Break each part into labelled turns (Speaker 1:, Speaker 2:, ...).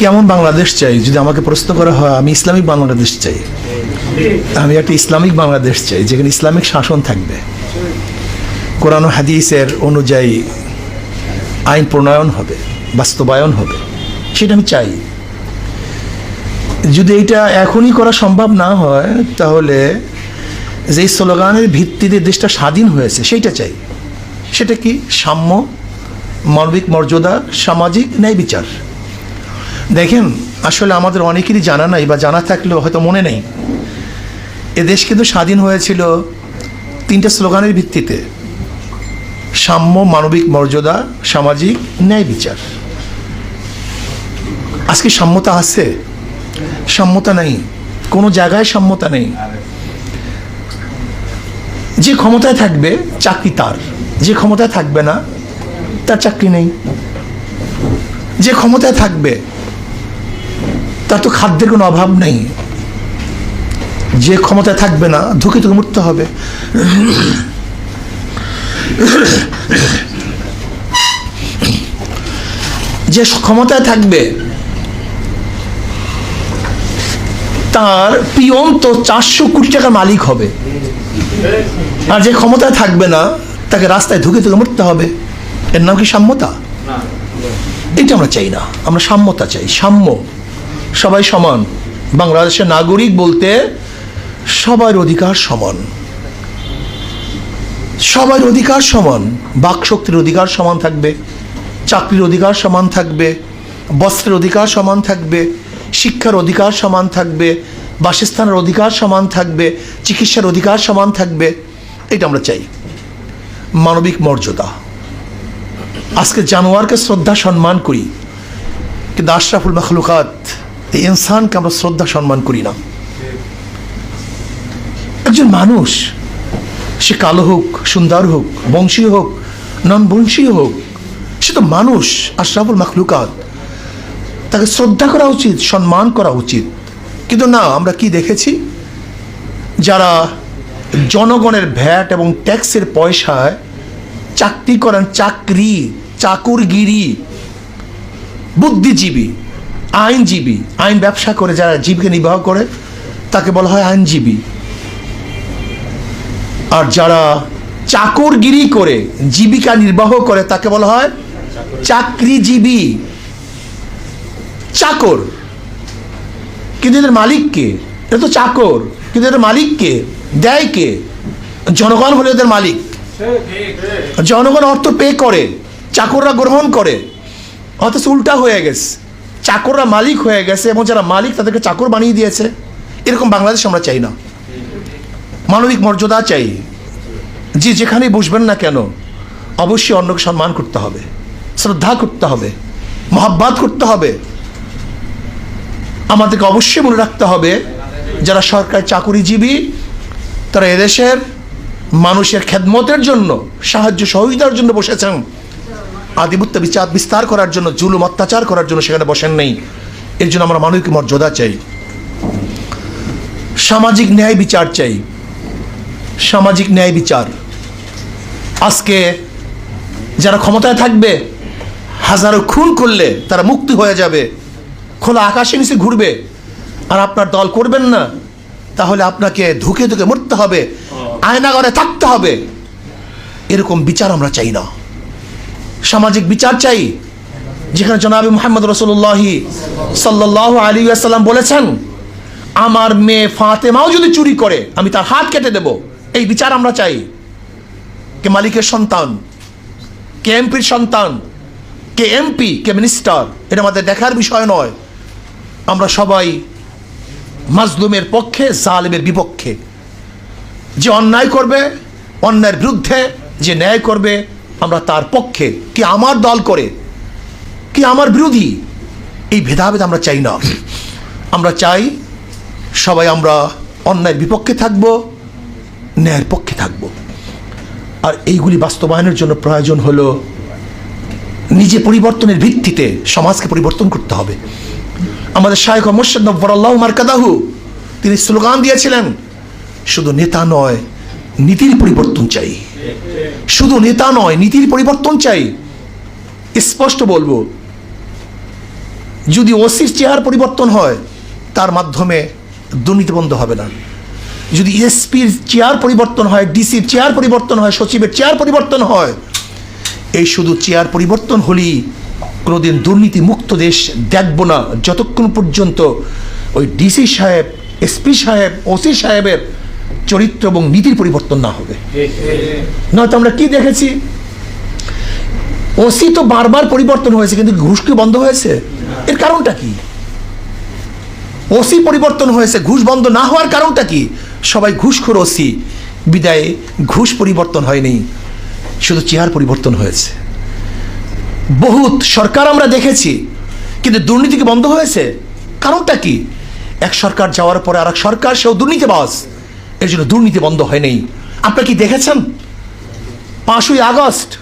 Speaker 1: কেমন বাংলাদেশ চাই? যদি আমাকে প্রশ্ন করা হয়, আমি ইসলামিক বাংলাদেশ চাই। আমি একটা ইসলামিক বাংলাদেশ চাই, যেখানে ইসলামিক শাসন থাকবে। কোরআন হাদিসের অনুযায়ী আইন প্রণয়ন হবে, বাস্তবায়ন হবে, সেটা আমি চাই। যদি এটা এখনই করা সম্ভব না হয়, তাহলে যেই স্লোগানের ভিত্তিতে দেশটা স্বাধীন হয়েছে সেইটা চাই। সেটা কি সাম্য, মানবিক মর্যাদা, সামাজিক ন্যায় বিচার? দেখেন, আসলে আমাদের অনেকেরই জানা নাই বা জানা থাকলেও হয়তো মনে নেই। এ দেশ কিন্তু স্বাধীন হয়েছিল তিনটা স্লোগানের ভিত্তিতে। সাম্য, মানবিক মর্যাদা, সামাজিক ন্যায় বিচার। আজকে সাম্যতা আছে? সাম্যতা নেই। কোনো জায়গায় সাম্যতা নেই। যে ক্ষমতায় থাকবে, চাকরি তার। যে ক্ষমতায় থাকবে না, তার চাকরি নেই। যে ক্ষমতায় থাকবে তার তো খাদ্যের কোনো অভাব নেই। যে ক্ষমতায় থাকবে না ধুকে ধুকে মরতে হবে। যে ক্ষমতায় থাকবে তার পিয়ন তো চারশো কোটি টাকার মালিক হবে। আর যে ক্ষমতায় থাকবে না তাকে রাস্তায় ধুকে ধুকে মরতে হবে। এর নাম কি সাম্যতা? এটা আমরা চাই না। আমরা সাম্যতা চাই। সাম্য। সবাই সমান। বাংলাদেশের নাগরিক বলতে সবার অধিকার সমান। সবার অধিকার সমান। বাকশক্তির অধিকার সমান থাকবে। চাকরির অধিকার সমান থাকবে। বস্ত্রের অধিকার সমান থাকবে। শিক্ষার অধিকার সমান থাকবে। বাসস্থানের অধিকার সমান থাকবে। চিকিৎসার অধিকার সমান থাকবে। এটা আমরা চাই। মানবিক মর্যাদা। আজকে জানোয়ারকে শ্রদ্ধা সম্মান করি। কিন্তু আশরাফুল মখলুকাত এই ইনসানকে আমরা শ্রদ্ধা, সম্মান করি না। একজন মানুষ, সে কালো হোক, সুন্দর হোক বংশীয় হোক নন বংশীয় হোক, সে তো মানুষ, আশরাফুল মখলুকাত। তাকে শ্রদ্ধা করা উচিত, সম্মান করা উচিত। কিন্তু না, আমরা কি দেখেছি? যারা জনগণের ভ্যাট এবং ট্যাক্সের পয়সায় চাকরি করেন, চাকরি, চাকুরগিরি, বুদ্ধিজীবী আইনজীবী, আইন ব্যবসা করে যারা জীবিকা নির্বাহ করে, তাকে বলা হয় আইনজীবী। আর যারা চাকরগিরি করে, জীবিকা নির্বাহ করে, তাকে বলা হয় চাকরিজীবী। চাকর। কিন্তু এদের মালিককে এটা তো চাকর। কিন্তু এদের মালিককে দেয় কে? জনগণ হলে এদের মালিক। জনগণ অর্থ পে করে, চাকররা গ্রহণ করে। অথচ উল্টা হয়ে গেছে। চাকররা মালিক হয়ে গেছে এবং যারা মালিক তাদেরকে চাকর বানিয়ে দিয়েছে, এরকম বাংলাদেশ আমরা চাই না। মানবিক মর্যাদা চাই। যে যেখানেই বসবেন না কেন, অবশ্যই অন্যকে সম্মান করতে হবে, শ্রদ্ধা করতে হবে, মহাব্বাত করতে হবে। আমাদেরকে অবশ্যই মনে রাখতে হবে, যারা সরকারি চাকুরিজীবী, তারা এদেশের মানুষের খেদমতের জন্য, সাহায্য সহযোগিতার জন্য বসেছেন। আধিপত্য বিচার, বিস্তার করার জন্য, জুলুম, অত্যাচার করার জন্য সেখানে বসেন নেই। এর জন্য আমরা মানবিক মর্যাদা চাই। সামাজিক ন্যায় বিচার চাই। সামাজিক ন্যায় বিচার। আজকে যারা ক্ষমতায় থাকবে, হাজারো খুন করলে তারা মুক্তি হয়ে যাবে। খোলা আকাশে নিচে ঘুরবে। আর আপনার দল করবেন না, তাহলে আপনাকে ধুকে ধুকে মরতে হবে। আয়নাগরে থাকতে হবে। এরকম বিচার আমরা চাই না। সামাজিক বিচার চাই। যেখানে জনাবি মোহাম্মদ রসুল্লাহি সাল্লাহ আলী আসাল্লাম বলেছেন, আমার মেয়ে ফাতেমাও যদি চুরি করে, আমি তার হাত কেটে দেব। এই বিচার আমরা চাই। কে মালিকের সন্তান, কে এমপির সন্তান, কে এমপি, কে মিনিস্টার, এটা আমাদের দেখার বিষয় নয়। আমরা সবাই মাজলুমের পক্ষে, জালেমের বিপক্ষে। যে অন্যায় করবে, অন্যায়ের বিরুদ্ধে, যে ন্যায় করবে আমরা তার পক্ষে কি আমার দল করে? কি আমার বিরোধী? এই ভেদাভেদ আমরা চাই না। আমরা চাই সবাই আমরা অন্যায়ের বিপক্ষে থাকব, ন্যায়ের পক্ষে থাকব। আর এইগুলি বাস্তবায়নের জন্য প্রয়োজন হলো নিজে পরিবর্তনের ভিত্তিতে সমাজকে পরিবর্তন করতে হবে। আমাদের শায়খ মোর্শেদ নব্বরাল্লাহ মার্কাদাহু তিনি স্লোগান দিয়েছিলেন, শুধু নেতা নয়, নীতির পরিবর্তন চাই। শুধু নেতা নয়, নীতির পরিবর্তন চাই। স্পষ্ট বলব, যদি ওসির চেয়ার পরিবর্তন হয়, তার মাধ্যমে দুর্নীতি বন্ধ হবে না। যদি এসপির চেয়ার পরিবর্তন হয়, ডিসির চেয়ার পরিবর্তন হয়, সচিবের চেয়ার পরিবর্তন হয়, এই শুধু চেয়ার পরিবর্তন হলেই কোনোদিন দুর্নীতি মুক্ত দেশ দেখব না। যতক্ষণ পর্যন্ত ওই ডিসি সাহেব, এসপি সাহেব, ওসি সাহেবের চরিত্র এবং নীতির পরিবর্তন না হবে। নয়তো আমরা কি দেখেছি? ওসি তো বারবার পরিবর্তন হয়েছে, কিন্তু ঘুষ কি বন্ধ হয়েছে? এর কারণটা কি? ওসি পরিবর্তন হয়েছে, ঘুষ বন্ধ না হওয়ার কারণটা কি? সবাই ঘুষখোর ওসি, বিদায়ে ঘুষ পরিবর্তন হয়নি, শুধু চেয়ার পরিবর্তন হয়েছে। বহুত সরকার আমরা দেখেছি, কিন্তু দুর্নীতি কি বন্ধ হয়েছে? কারণটা কি? এক সরকার যাওয়ার পরে আর এক সরকার, সেও দুর্নীতিবাজ। এর জন্য দুর্নীতি বন্ধ হয়নি আপনারা কি দেখেছেন? পাঁচই আগস্ট,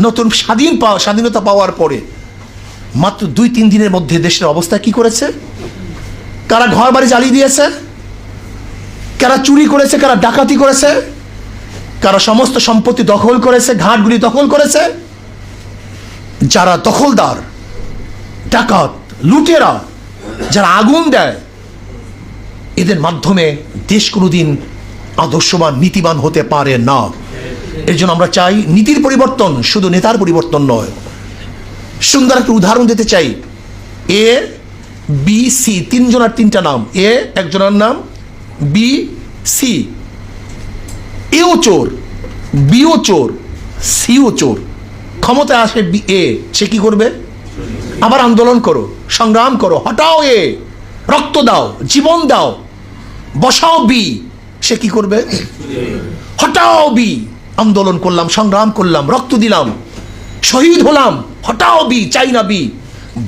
Speaker 1: নতুন স্বাধীন স্বাধীনতা পাওয়ার পরে মাত্র দুই, তিন দিনের মধ্যে দেশের অবস্থা কি করেছে? কারা ঘর বাড়ি জ্বালিয়ে দিয়েছে? কারা চুরি করেছে? কারা ডাকাতি করেছে? কারা সমস্ত সম্পত্তি দখল করেছে? ঘাটগুলি দখল করেছে? যারা দখলদার, ডাকাত, লুটেরা, যারা আগুন দেয়, এদের মাধ্যমে দেশ কোনোদিন আদর্শবান, নীতিবান হতে পারে না। এর জন্য আমরা চাই নীতির পরিবর্তন, শুধু নেতার পরিবর্তন নয়। সুন্দর একটা উদাহরণ দিতে চাই। এ বি সি তিনজনের তিনটা নাম। এ, একজনের নাম। বি সি এও চোর, বিও চোর, সিও চোর। ক্ষমতায় আসে বি এ সে কি করবে? আবার আন্দোলন করো, সংগ্রাম করো, হটাও এ। রক্ত দাও, জীবন দাও, বসাও বি সে কি করবে? হটাও বি, আন্দোলন করলাম, সংগ্রাম করলাম, রক্ত দিলাম, শহীদ হলাম, হটাও বি, চাই না বি,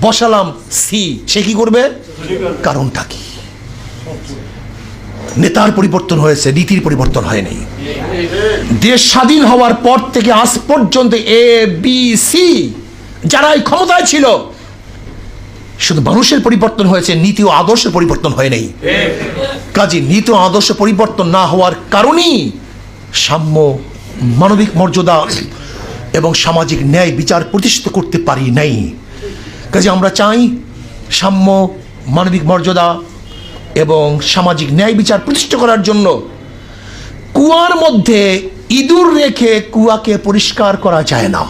Speaker 1: বসালাম সি, সে কি করবে? কারণটা কি? নেতার পরিবর্তন হয়েছে, নীতির পরিবর্তন হয়নি দেশ স্বাধীন হওয়ার পর থেকে আজ পর্যন্ত এ, বি, সি যারা এই ক্ষমতায় ছিল, শুধু মানুষের পরিবর্তন হয়েছে, নীতি ও আদর্শের পরিবর্তন হয় নাই। কাজে নীতি আদর্শ পরিবর্তন না হওয়ার কারণেই সাম্য মানবিক মর্যাদা এবং সামাজিক ন্যায় বিচার প্রতিষ্ঠিত করতে পারি নাই। কাজে আমরা চাই সাম্য মানবিক মর্যাদা এবং সামাজিক ন্যায় বিচার প্রতিষ্ঠা করার জন্য কুয়ার মধ্যে ইঁদুর রেখে কুয়াকে পরিষ্কার করা যায় না।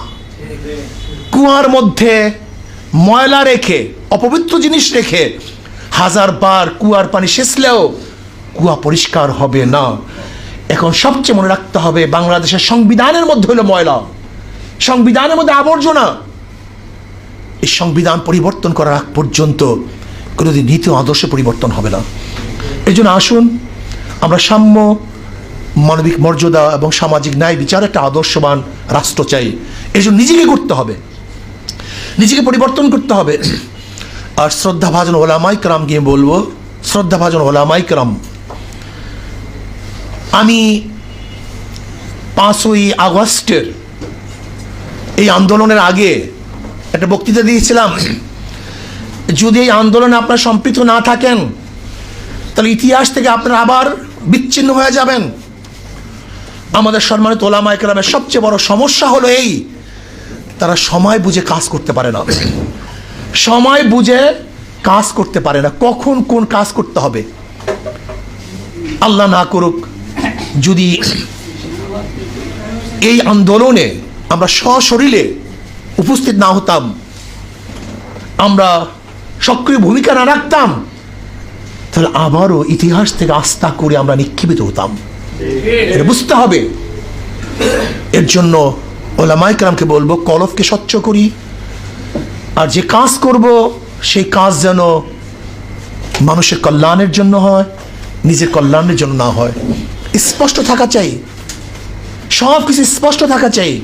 Speaker 1: কুয়ার মধ্যে ময়লা রেখে, অপবিত্র জিনিস রেখে হাজার বার কুয়ার পানি সেচলেও কুয়া পরিষ্কার হবে না। এখন সবচেয়ে মনে রাখতে হবে, বাংলাদেশের সংবিধানের মধ্যে হলো ময়লা। সংবিধানের মধ্যে আবর্জনা। এই সংবিধান পরিবর্তন করার আগ পর্যন্ত কোনোদিন নীতি আদর্শ পরিবর্তন হবে না। এই জন্য আসুন, আমরা সাম্য, মানবিক মর্যাদা এবং সামাজিক ন্যায় বিচার একটা আদর্শবান রাষ্ট্র চাই। এই জন্য নিজেকে করতে হবে। নিজেকে পরিবর্তন করতে হবে। আর শ্রদ্ধাভাজন ওলামাই ক্রাম গিয়ে বলব, শ্রদ্ধাভাজন ওলামাই ক্রাম আমি পাঁচই আগস্টের এই আন্দোলনের আগে একটা বক্তৃতা দিয়েছিলাম। যদি এই আন্দোলনে আপনারা সম্পৃক্ত না থাকেন, তাহলে ইতিহাস থেকে আপনারা আবার বিচ্ছিন্ন হয়ে যাবেন। আমাদের সম্মানিত ওলামা একরামের সবচেয়ে বড় সমস্যা হলো এই, তারা সময় বুঝে কাজ করতে পারে না। সময় বুঝে কাজ করতে পারে না। কখন কোন কাজ করতে হবে? আল্লাহ না করুক যদি এই আন্দোলনে আমরা সশরীরে উপস্থিত না হতাম, আমরা সক্রিয় ভূমিকা না রাখতাম, তাহলে আবারও ইতিহাস থেকে আস্থা করে আমরা নিক্ষেপিত হতাম। এটা বুঝতে হবে। এর জন্য ওলামাইকরামকে বলব কলফকে স্বচ্ছ করি। আর যে কাজ করব, সেই কাজ যেন মানুষের কল্যাণের জন্য হয়, নিজের কল্যাণের জন্য না হয়। স্পষ্ট থাকা চাই। সব কিছু স্পষ্ট থাকা চাই।